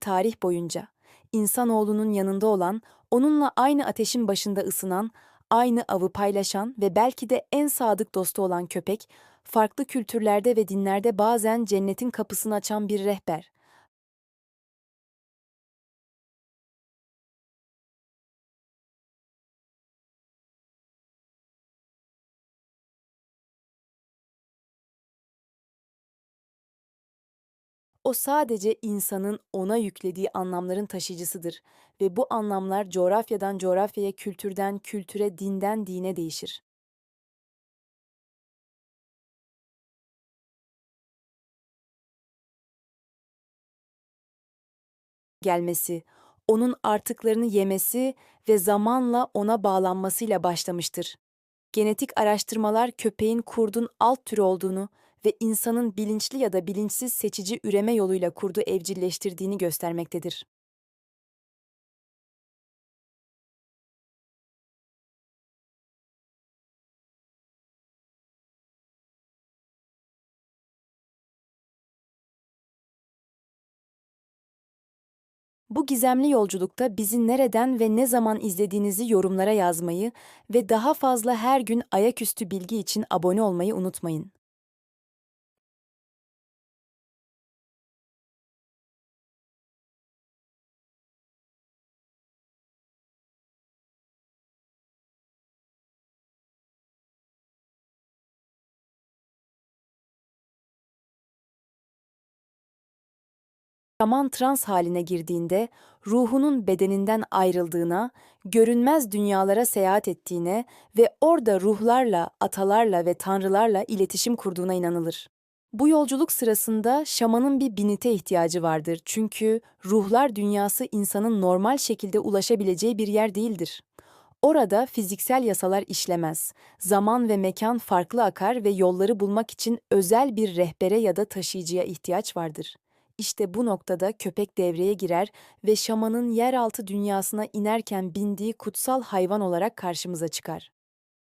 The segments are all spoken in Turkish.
tarih boyunca insanoğlunun yanında olan, onunla aynı ateşin başında ısınan, aynı avı paylaşan ve belki de en sadık dostu olan köpek, farklı kültürlerde ve dinlerde bazen cennetin kapısını açan bir rehber. O sadece insanın ona yüklediği anlamların taşıyıcısıdır ve bu anlamlar coğrafyadan coğrafyaya, kültürden kültüre, dinden dine değişir. Gelmesi, onun artıklarını yemesi ve zamanla ona bağlanmasıyla başlamıştır. Genetik araştırmalar köpeğin kurdun alt türü olduğunu ve insanın bilinçli ya da bilinçsiz seçici üreme yoluyla kurdu evcilleştirdiğini göstermektedir. Bu gizemli yolculukta bizi nereden ve ne zaman izlediğinizi yorumlara yazmayı ve daha fazla her gün ayaküstü bilgi için abone olmayı unutmayın. Şaman trans haline girdiğinde ruhunun bedeninden ayrıldığına, görünmez dünyalara seyahat ettiğine ve orada ruhlarla, atalarla ve tanrılarla iletişim kurduğuna inanılır. Bu yolculuk sırasında şamanın bir binite ihtiyacı vardır çünkü ruhlar dünyası insanın normal şekilde ulaşabileceği bir yer değildir. Orada fiziksel yasalar işlemez. Zaman ve mekan farklı akar ve yolları bulmak için özel bir rehbere ya da taşıyıcıya ihtiyaç vardır. İşte bu noktada köpek devreye girer ve şamanın yeraltı dünyasına inerken bindiği kutsal hayvan olarak karşımıza çıkar.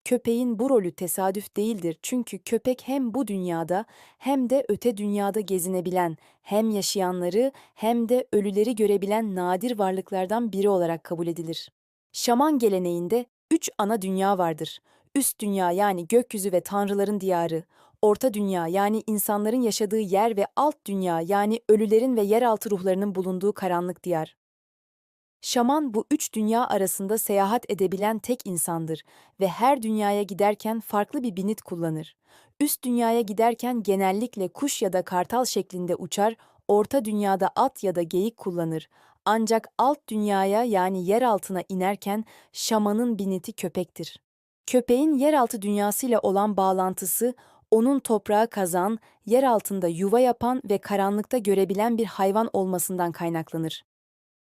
Köpeğin bu rolü tesadüf değildir çünkü köpek hem bu dünyada hem de öte dünyada gezinebilen, hem yaşayanları hem de ölüleri görebilen nadir varlıklardan biri olarak kabul edilir. Şaman geleneğinde üç ana dünya vardır. Üst dünya yani gökyüzü ve tanrıların diyarı, orta dünya yani insanların yaşadığı yer ve alt dünya yani ölülerin ve yeraltı ruhlarının bulunduğu karanlık diyar. Şaman bu üç dünya arasında seyahat edebilen tek insandır ve her dünyaya giderken farklı bir binit kullanır. Üst dünyaya giderken genellikle kuş ya da kartal şeklinde uçar, orta dünyada at ya da geyik kullanır. Ancak alt dünyaya yani yer altına inerken şamanın biniti köpektir. Köpeğin yeraltı dünyasıyla olan bağlantısı onun toprağı kazan, yer altında yuva yapan ve karanlıkta görebilen bir hayvan olmasından kaynaklanır.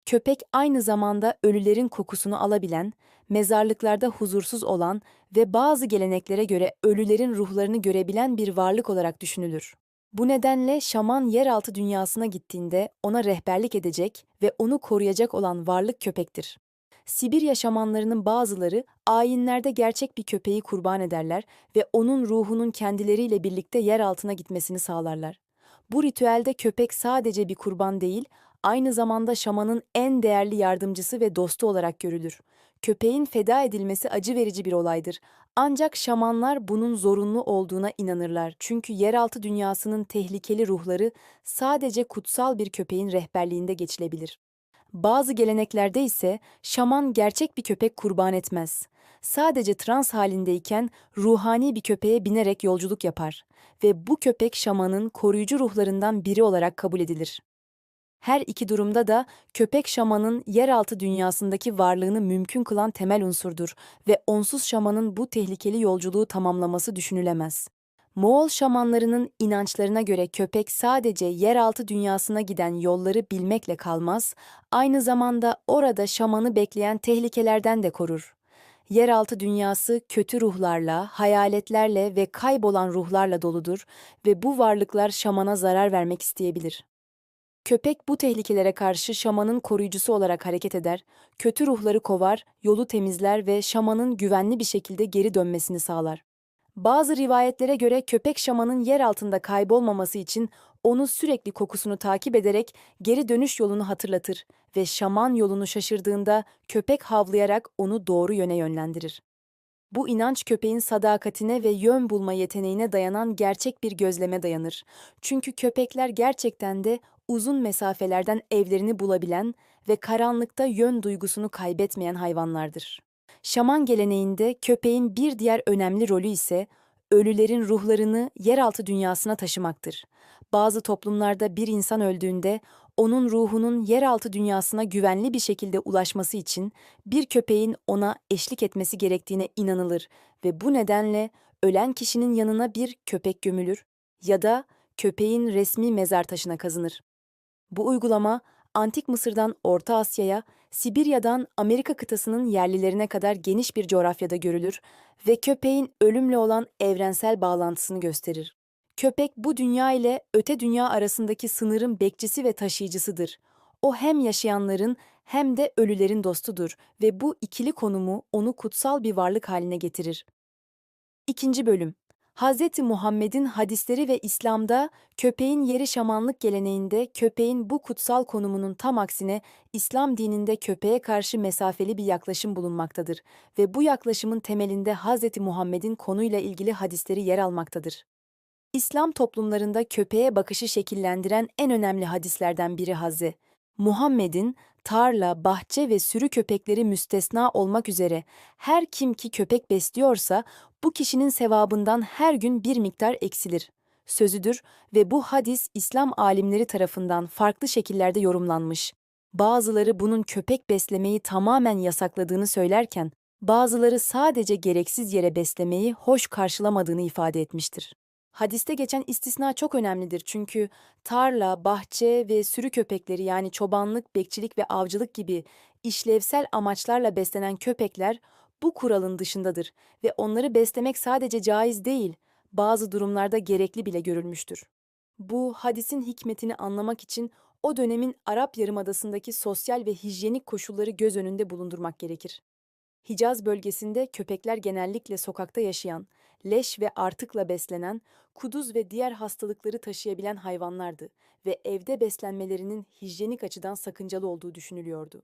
Köpek aynı zamanda ölülerin kokusunu alabilen, mezarlıklarda huzursuz olan ve bazı geleneklere göre ölülerin ruhlarını görebilen bir varlık olarak düşünülür. Bu nedenle şaman yeraltı dünyasına gittiğinde ona rehberlik edecek ve onu koruyacak olan varlık köpektir. Sibirya şamanlarının bazıları ayinlerde gerçek bir köpeği kurban ederler ve onun ruhunun kendileriyle birlikte yer altına gitmesini sağlarlar. Bu ritüelde köpek sadece bir kurban değil, aynı zamanda şamanın en değerli yardımcısı ve dostu olarak görülür. Köpeğin feda edilmesi acı verici bir olaydır. Ancak şamanlar bunun zorunlu olduğuna inanırlar. Çünkü yeraltı dünyasının tehlikeli ruhları sadece kutsal bir köpeğin rehberliğinde geçilebilir. Bazı geleneklerde ise şaman gerçek bir köpek kurban etmez. Sadece trans halindeyken ruhani bir köpeğe binerek yolculuk yapar ve bu köpek şamanın koruyucu ruhlarından biri olarak kabul edilir. Her iki durumda da köpek şamanın yeraltı dünyasındaki varlığını mümkün kılan temel unsurdur ve onsuz şamanın bu tehlikeli yolculuğu tamamlaması düşünülemez. Moğol şamanlarının inançlarına göre köpek sadece yeraltı dünyasına giden yolları bilmekle kalmaz, aynı zamanda orada şamanı bekleyen tehlikelerden de korur. Yeraltı dünyası kötü ruhlarla, hayaletlerle ve kaybolan ruhlarla doludur ve bu varlıklar şamana zarar vermek isteyebilir. Köpek bu tehlikelere karşı şamanın koruyucusu olarak hareket eder, kötü ruhları kovar, yolu temizler ve şamanın güvenli bir şekilde geri dönmesini sağlar. Bazı rivayetlere göre köpek şamanın yer altında kaybolmaması için onu sürekli kokusunu takip ederek geri dönüş yolunu hatırlatır ve şaman yolunu şaşırdığında köpek havlayarak onu doğru yöne yönlendirir. Bu inanç köpeğin sadakatine ve yön bulma yeteneğine dayanan gerçek bir gözleme dayanır. Çünkü köpekler gerçekten de uzun mesafelerden evlerini bulabilen ve karanlıkta yön duygusunu kaybetmeyen hayvanlardır. Şaman geleneğinde köpeğin bir diğer önemli rolü ise ölülerin ruhlarını yeraltı dünyasına taşımaktır. Bazı toplumlarda bir insan öldüğünde onun ruhunun yeraltı dünyasına güvenli bir şekilde ulaşması için bir köpeğin ona eşlik etmesi gerektiğine inanılır ve bu nedenle ölen kişinin yanına bir köpek gömülür ya da köpeğin resmi mezar taşına kazınır. Bu uygulama Antik Mısır'dan Orta Asya'ya, Sibirya'dan Amerika kıtasının yerlilerine kadar geniş bir coğrafyada görülür ve köpeğin ölümle olan evrensel bağlantısını gösterir. Köpek bu dünya ile öte dünya arasındaki sınırın bekçisi ve taşıyıcısıdır. O hem yaşayanların hem de ölülerin dostudur ve bu ikili konumu onu kutsal bir varlık haline getirir. İkinci bölüm Hz. Muhammed'in hadisleri ve İslam'da köpeğin yeri şamanlık geleneğinde köpeğin bu kutsal konumunun tam aksine İslam dininde köpeğe karşı mesafeli bir yaklaşım bulunmaktadır ve bu yaklaşımın temelinde Hz. Muhammed'in konuyla ilgili hadisleri yer almaktadır. İslam toplumlarında köpeğe bakışı şekillendiren en önemli hadislerden biri Hz. Muhammed'in tarla, bahçe ve sürü köpekleri müstesna olmak üzere her kim ki köpek besliyorsa bu kişinin sevabından her gün bir miktar eksilir. Sözüdür ve bu hadis İslam alimleri tarafından farklı şekillerde yorumlanmış. Bazıları bunun köpek beslemeyi tamamen yasakladığını söylerken, bazıları sadece gereksiz yere beslemeyi hoş karşılamadığını ifade etmiştir. Hadiste geçen istisna çok önemlidir çünkü tarla, bahçe ve sürü köpekleri yani çobanlık, bekçilik ve avcılık gibi işlevsel amaçlarla beslenen köpekler bu kuralın dışındadır ve onları beslemek sadece caiz değil, bazı durumlarda gerekli bile görülmüştür. Bu hadisin hikmetini anlamak için o dönemin Arap Yarımadası'ndaki sosyal ve hijyenik koşulları göz önünde bulundurmak gerekir. Hicaz bölgesinde köpekler genellikle sokakta yaşayan, leş ve artıkla beslenen, kuduz ve diğer hastalıkları taşıyabilen hayvanlardı ve evde beslenmelerinin hijyenik açıdan sakıncalı olduğu düşünülüyordu.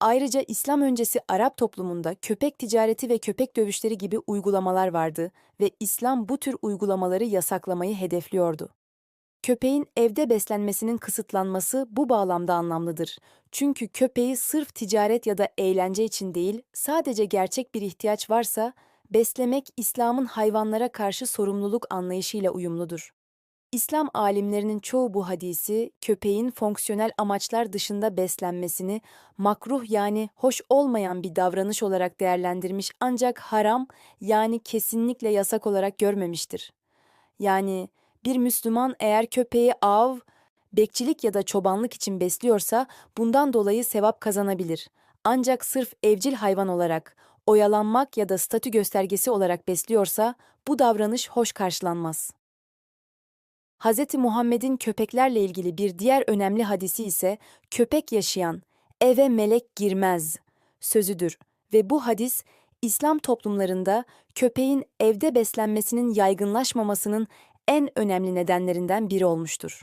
Ayrıca İslam öncesi Arap toplumunda köpek ticareti ve köpek dövüşleri gibi uygulamalar vardı ve İslam bu tür uygulamaları yasaklamayı hedefliyordu. Köpeğin evde beslenmesinin kısıtlanması bu bağlamda anlamlıdır. Çünkü köpeği sırf ticaret ya da eğlence için değil, sadece gerçek bir ihtiyaç varsa, beslemek İslam'ın hayvanlara karşı sorumluluk anlayışıyla uyumludur. İslam alimlerinin çoğu bu hadisi, köpeğin fonksiyonel amaçlar dışında beslenmesini makruh yani hoş olmayan bir davranış olarak değerlendirmiş ancak haram yani kesinlikle yasak olarak görmemiştir. Yani bir Müslüman eğer köpeği av, bekçilik ya da çobanlık için besliyorsa bundan dolayı sevap kazanabilir. Ancak sırf evcil hayvan olarak, oyalanmak ya da statü göstergesi olarak besliyorsa bu davranış hoş karşılanmaz. Hz. Muhammed'in köpeklerle ilgili bir diğer önemli hadisi ise köpek yaşayan, eve melek girmez sözüdür ve bu hadis İslam toplumlarında köpeğin evde beslenmesinin yaygınlaşmamasının en önemli nedenlerinden biri olmuştur.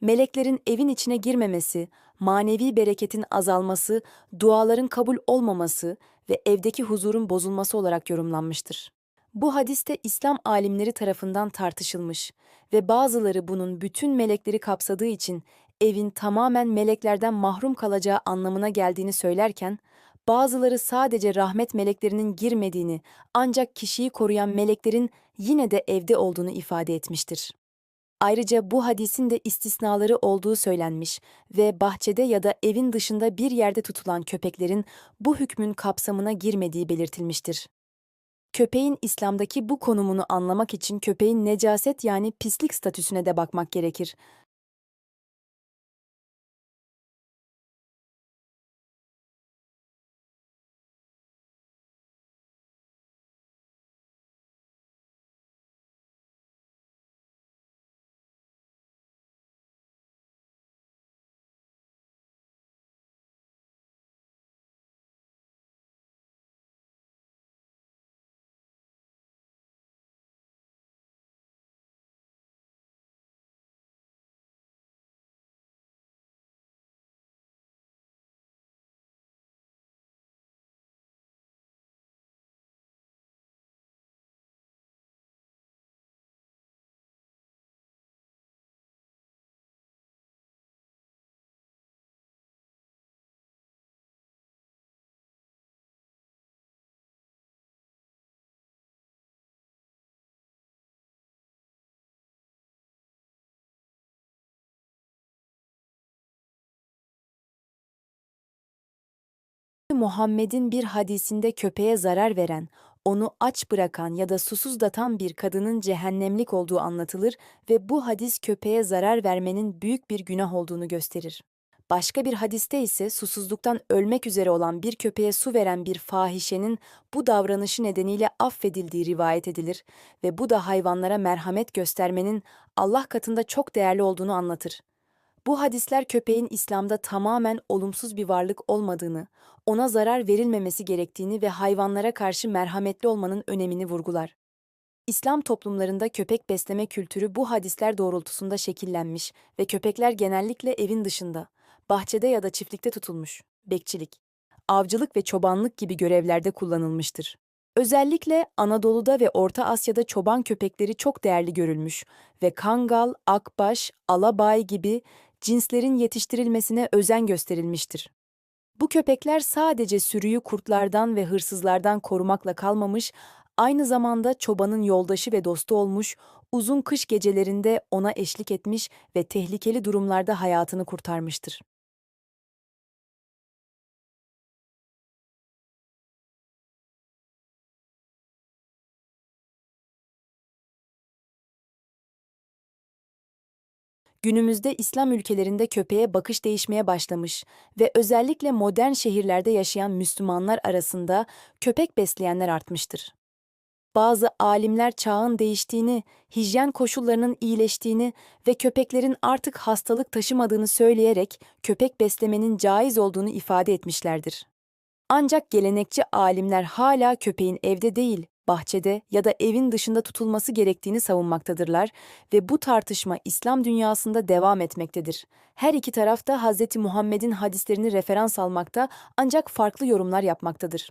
Meleklerin evin içine girmemesi, manevi bereketin azalması, duaların kabul olmaması ve evdeki huzurun bozulması olarak yorumlanmıştır. Bu hadiste İslam alimleri tarafından tartışılmış ve bazıları bunun bütün melekleri kapsadığı için evin tamamen meleklerden mahrum kalacağı anlamına geldiğini söylerken, bazıları sadece rahmet meleklerinin girmediğini ancak kişiyi koruyan meleklerin yine de evde olduğunu ifade etmiştir. Ayrıca bu hadisin de istisnaları olduğu söylenmiş ve bahçede ya da evin dışında bir yerde tutulan köpeklerin bu hükmün kapsamına girmediği belirtilmiştir. Köpeğin İslam'daki bu konumunu anlamak için köpeğin necaset yani pislik statüsüne de bakmak gerekir. Muhammed'in bir hadisinde köpeğe zarar veren, onu aç bırakan ya da susuzlatan bir kadının cehennemlik olduğu anlatılır ve bu hadis köpeğe zarar vermenin büyük bir günah olduğunu gösterir. Başka bir hadiste ise susuzluktan ölmek üzere olan bir köpeğe su veren bir fahişenin bu davranışı nedeniyle affedildiği rivayet edilir ve bu da hayvanlara merhamet göstermenin Allah katında çok değerli olduğunu anlatır. Bu hadisler köpeğin İslam'da tamamen olumsuz bir varlık olmadığını, ona zarar verilmemesi gerektiğini ve hayvanlara karşı merhametli olmanın önemini vurgular. İslam toplumlarında köpek besleme kültürü bu hadisler doğrultusunda şekillenmiş ve köpekler genellikle evin dışında, bahçede ya da çiftlikte tutulmuş, bekçilik, avcılık ve çobanlık gibi görevlerde kullanılmıştır. Özellikle Anadolu'da ve Orta Asya'da çoban köpekleri çok değerli görülmüş ve kangal, akbaş, alabay gibi cinslerin yetiştirilmesine özen gösterilmiştir. Bu köpekler sadece sürüyü kurtlardan ve hırsızlardan korumakla kalmamış, aynı zamanda çobanın yoldaşı ve dostu olmuş, uzun kış gecelerinde ona eşlik etmiş ve tehlikeli durumlarda hayatını kurtarmıştır. Günümüzde İslam ülkelerinde köpeğe bakış değişmeye başlamış ve özellikle modern şehirlerde yaşayan Müslümanlar arasında köpek besleyenler artmıştır. Bazı alimler çağın değiştiğini, hijyen koşullarının iyileştiğini ve köpeklerin artık hastalık taşımadığını söyleyerek köpek beslemenin caiz olduğunu ifade etmişlerdir. Ancak gelenekçi alimler hala köpeğin evde değil, bahçede ya da evin dışında tutulması gerektiğini savunmaktadırlar ve bu tartışma İslam dünyasında devam etmektedir. Her iki taraf da Hz. Muhammed'in hadislerini referans almakta ancak farklı yorumlar yapmaktadır.